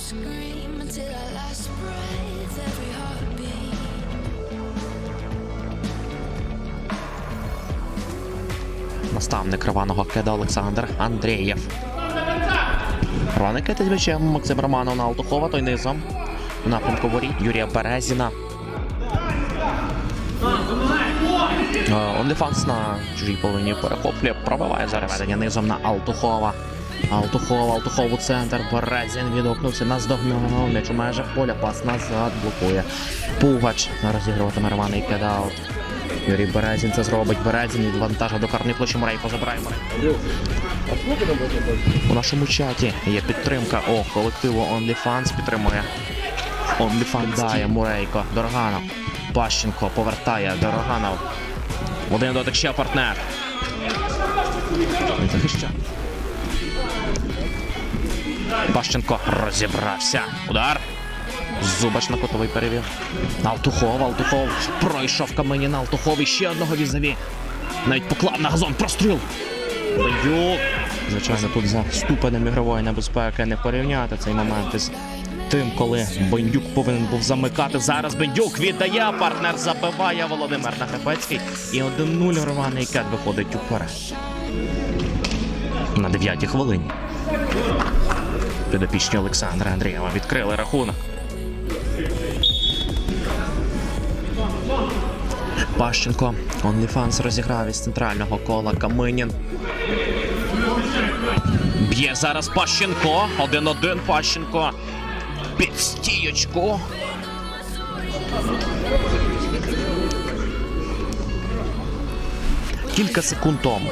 scream, until our last breath, every heartbeat. Наставник рваного кеда Олександр Андрієв. Рваний кед із м'ячем Максим Романов на Алтухова, той низом. У напрямку воріт Юрія Березіна. Онліфанс на чужій половині перехоплює, пробиває зараз низом на Алтухова. Алтухова, Алтухов у центр. Березін відгукнувся, наздогнав. М'яч у межах поля, пас назад, блокує. Пугач розігруватиме рваний кедаут. Юрій Березін це зробить. Березін відвантажив до карної площі Мурейко забирає Мурейко. У нашому чаті є підтримка о колективу OnlyFans підтримує. OnlyFans дає Мурейко. Дороганов. Пащенко повертає Дороганов. Один дотик ще партнер. Не захищає. Пащенко розібрався. Удар. Зубач на котовий перевів. Алтухов, Алтухов. Пройшов Каменін Алтухов і ще одного візаві. Навіть поклав на газон. Простріл. Бандюк. Звичайно, тут за ступенем ігрової небезпеки не порівняти цей момент із тим, коли Бендюк повинен був замикати. Зараз Бендюк віддає, партнер забиває Володимир Нагребецький. І 1-0 рваний кет виходить уперед. На 9-й хвилині. Підопічні Олександра Андрієва відкрили рахунок. Пащенко. OnlyFans розіграв із центрального кола Каминін. Б'є зараз Пащенко. 1-1 Пащенко. Під стієчку. Кілька секунд тому.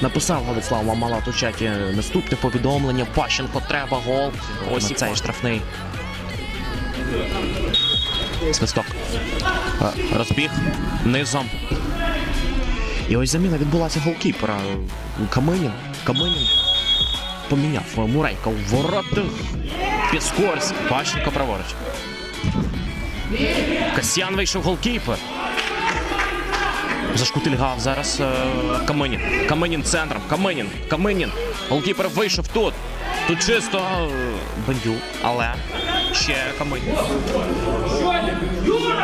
Написав Владислав Мамалат у чаті наступне повідомлення. Пащенко треба гол. Ось і цей штрафний. Свисток. Е, Розбіг низом. І ось заміна відбулася голкіпера. Каминін. Каминін поміняв Мурейка у воротах. Піскорськ. Пащенко праворуч. Касьян вийшов голкіпер. Зашкутильгав зараз е, Каминін. Каминін центром. Каминін. Каминін. Голкіпер вийшов тут. Тут чисто е, Бендюк, але ще Каминін.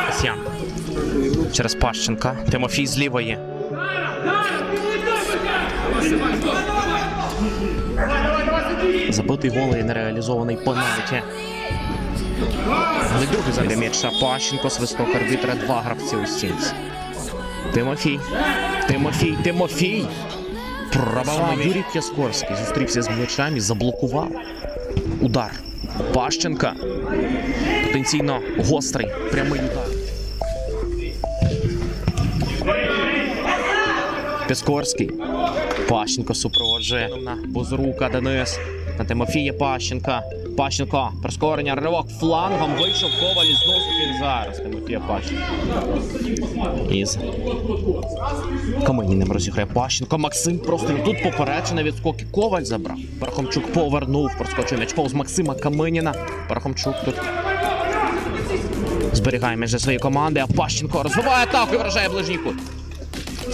Касьян. Через Пащенка. Тимофій з лівої. Забитий гол і нереалізований пенальті. Але другий за м'яча Пащенко, свисток арбітра, два гравці у стінці. Тимофій. Тимофій, Тимофій. Пробивав Юрій П'яскорський. Зустрівся з м'ячем і заблокував. Удар. Пащенка. Потенційно гострий. Прямий удар. Піскорський. Пащенко супроводжує на Бузрука Денис. На Тимофія Пащенка. Пащенко. Прискорення. Ривок флангом. Вийшов Коваль і знову він зараз. Тимофія Пащенка. Із Каменіним розіграє Пащенко. Максим просто тут попереджений відскоки. Коваль забрав. Пархомчук повернув. Проскочив м'яч повз Максима Каменіна. Пархомчук тут зберігає між своєї команди, а Пащенко розвиває атаку і вражає ближній кут.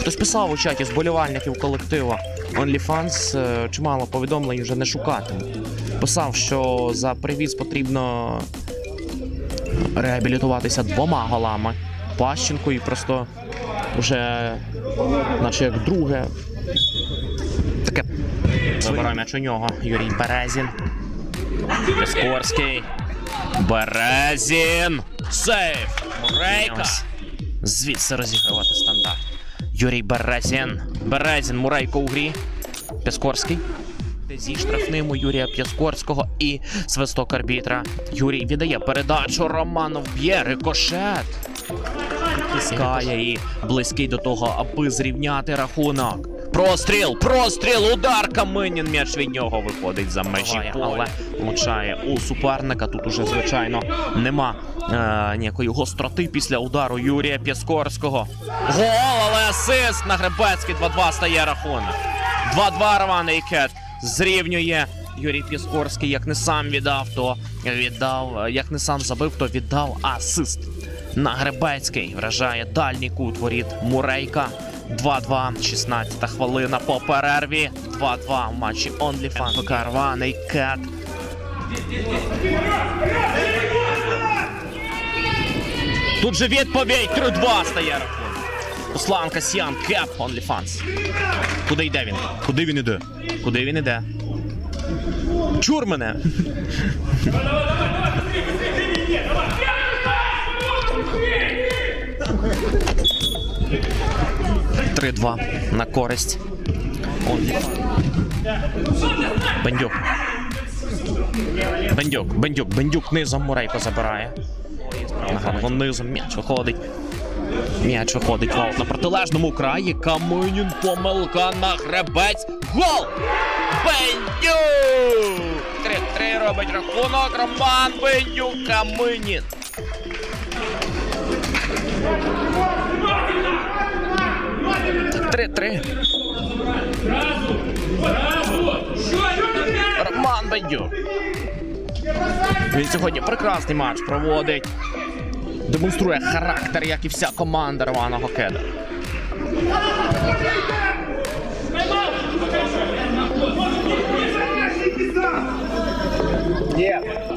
Хтось писав у чаті зболівальників колективу OnlyFans е, чимало повідомлень вже не шукати. Писав, що за привіз потрібно реабілітуватися двома голами. Пащенко і просто вже, наче як друге. Таке забирає м'яч у нього. Юрій Березін. Піскорський. Березін. Сейф. Мурейка. Звідси розігрувати стандарт. Юрій Березін. Березін, Мурейко у грі. Піскорський. Зі штрафним у Юрія П'яскорського і свисток арбітра. Юрій віддає передачу. Романов б'є рикошет. Тискає і близький до того, аби зрівняти рахунок. Простріл, простріл, удар Каминін. М'яч від нього виходить за межі поля. Але влучає у суперника. Тут уже, звичайно, нема е, ніякої гостроти після удару Юрія Піскорського. Гол, але асист на Гребецький 2-2 стає рахунок. 2-2 рваний кет зрівнює Юрій Піскорський як не сам віддав, то віддав, як не сам забив, то віддав асист. На Гребецький вражає дальній кут воріт Мурейка. 2-2, 16 хвилина по перерві. 2-2 в матчі OnlyFans. ФК рваний кет. Тут же відповідь 3-2 стає рахунок. Руслан Касьян, кеп OnlyFans. Куди йде він? Куди він іде? Куди він іде? Чур мене! Три-два на користь. Бендюк. Бендюк, Бендюк, Бендюк низом Мурейко забирає. Нагадував низом м'яч виходить. М'яч виходить в аут на протилежному краї. Каменін помилка на гребець. Гол! Бендюк! 3-3 робить рахунок. Роман Бендюк Каменін. Три-три. Роман Бендюк. Він сьогодні прекрасний матч проводить. Демонструє характер, як і вся команда рваного кеда. Нет.